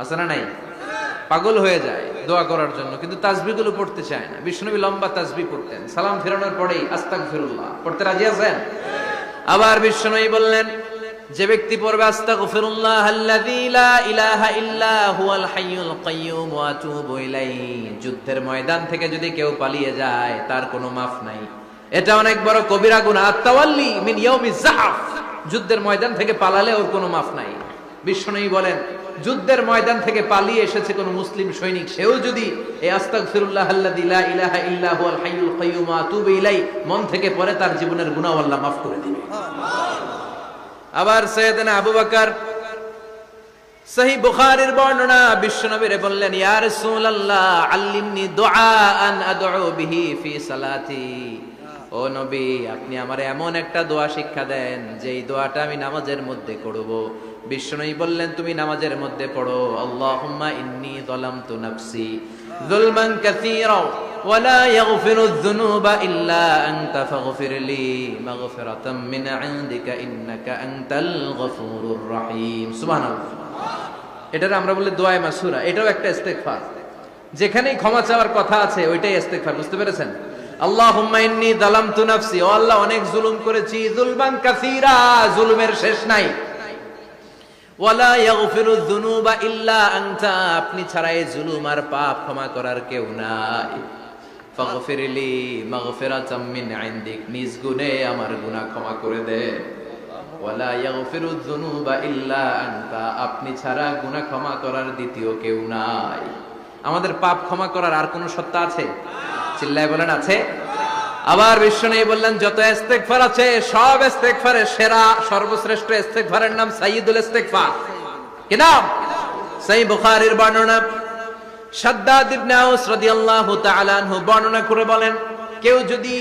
আছে না নাই? পাগল হয়ে যায় দোয়া করার জন্য, কিন্তু তাসবিগুলো পড়তে চায় না। বিষ্ণুবী লম্বা তাসবি পড়তেন। সালাম ফেরানোর পরেই আস্তাক ফিরুল্লাহ পড়তে রাজি আছেন? আবার বিষ্ণুই বললেন, যে ব্যক্তি পড়বে আস্তাগফিরুল্লাহ ইলাহা ইল্লা হুয়াল হাইয়ুল কাইয়্যুম ওয়া ইলাইহি। যুদ্ধের ময়দান থেকে যদি কেউ পালিয়ে যায়, তার কোনো মাফ নাই। এটা অনেক বড় কবিরা গুনাহ আত-তাওয়াল্লি মিন ইয়াউমি যাফ যুদ্ধের ময়দান থেকে পালালে ওর কোনো মাফ নাই। বিষ্ণুই বলেন, যুদ্ধের ময়দান থেকে পালিয়ে এসেছে কোন মুসলিম সৈনিক। সেও যদি মন থেকে পরে তার জীবনের করে দিবে। আবার সৈয়দনা আবু বকর সহি বুখারীর বর্ণনা বিশ্বনবীরে বললেন, ইয়া রাসূলুল্লাহ, আল্লিমনি দুআআন আদউ ফি সালাতি। ও নবী আপনি আমারে এমন একটা দোয়া শিক্ষা দেন যেই দোয়াটা আমি নামাজের মধ্যে করব বিশ্বনবী বললেন তুমি নামাজের মধ্যে পড়ো আল্লাহুম্মা ইন্নী যালামতু নাফসি যুলমান কাসীরা ولا يغفر الذنوب إلا أنت فاغفر لي مغفرة من عندك إنك أنت الغفور الرحيم سبحان الله এটার আমরা বলি দোয়ায় মাসুরা এটাও একটা ইস্তেগফার যেখানেই ক্ষমা চাওয়ার কথা আছে ওইটাই ইস্তেগফার বুঝতে পেরেছেন আল্লাহ, অনেক জুলুম করেছি। যুলমান কাসীরা, জুলুমের শেষ নাই। ইল্লা আপনি ছাড়া এই জুলুম আর পাপ ক্ষমা করার কেউ নাই। নিজ আমার গুনাহ ক্ষমা করে দে। আপনি ছাড়া গুনাহ ক্ষমা করার দ্বিতীয় কেউ নাই। আমাদের পাপ ক্ষমা করার আর কোনো সত্তা আছে? চিল্লায় বলেন, আছে? আবার বিশ্ব নেই বললেন, যত ইস্তেগফার আছে, সব ইস্তেগফারের সেরা, সর্বশ্রেষ্ঠ ইস্তেগফারের নাম সাইয়্যিদুল ইস্তেগফার। কি নাম? সহিহ বুখারীর বর্ণনা। শাদ্দাদ ইবনে আউস রাদিয়াল্লাহু তাআলা আনহু বর্ণনা করে বলেন, কেউ যদি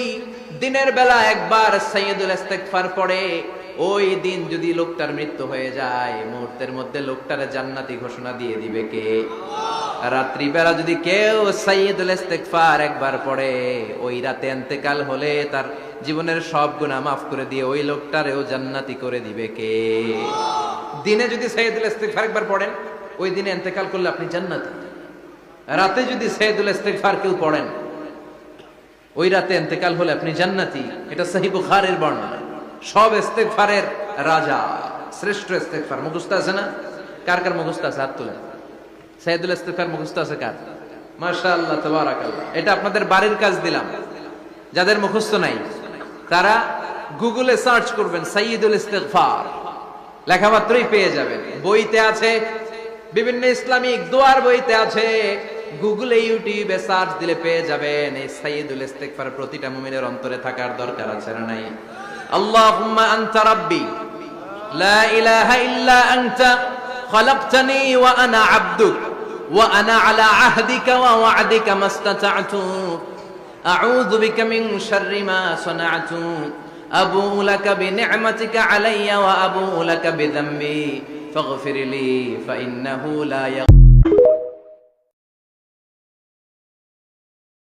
দিনের বেলা একবার সাইয়্যিদুল ইস্তেগফার পড়ে, ওই দিন যদি লোকটার মৃত্যু হয়ে যায়, মুহূর্তের মধ্যে লোকটার জান্নাতি ঘোষণা দিয়ে দিবে কে? রাত্রিবেলা যদি কেউ সাইয়্যিদুল ইস্তেগফার একবার পড়ে, ওই রাতে ইন্তেকাল হলে তার জীবনের সব গুনাহ মাফ করে দিয়ে ওই লোকটারেও জান্নাতি করে দিবে কে? দিনে যদি সাইয়্যিদুল ইস্তেগফার একবার পড়েন, ওই দিনে ইন্তেকাল করলে আপনি জান্নাতি। রাতে যদি সাইয়্যিদুল ইস্তেগফার কেউ পড়েন, ওই রাতে ইন্তেকাল হলে আপনি জান্নাতি। এটা সহিহ বুখারীর বর্ণনা। সব ইস্তেগফারের রাজা, শ্রেষ্ঠ ইস্তেগফার। মুখস্থ আছে না? কার কার মুখস্থ আছে? হাত সাইদুল ইস্তেফার মুখস্থ আছে কাজ মাশাআল্লাহ এটা আপনাদের বাড়ির কাজ দিলাম। যাদের মুখস্থ নাই, তারা গুগলে সার্চ করবেন সাইদুল ইস্তেগফার। লেখা মাত্রই পেয়ে যাবেন। বইতে আছে, বিভিন্ন ইসলামিক দোয়ার বইতে আছে। গুগলে, ইউটিউবে সার্চ দিলে পেয়ে যাবেন। এই সাইদুল ইস্তেগফার প্রতিটা মুমিনের অন্তরে থাকার দরকার আছে না নাই? اللهم আনতা ربي লা ইলাহা ইল্লা আনতা خلقتني ওয়া عبدك وأنا على عهدك ووعدك ما استطعت. أعوذ بك من شر ما صنعت. أبوء لك بنعمتك علي وأبوء لك بذنبي. فاغفر لي فإنه لا يغفر.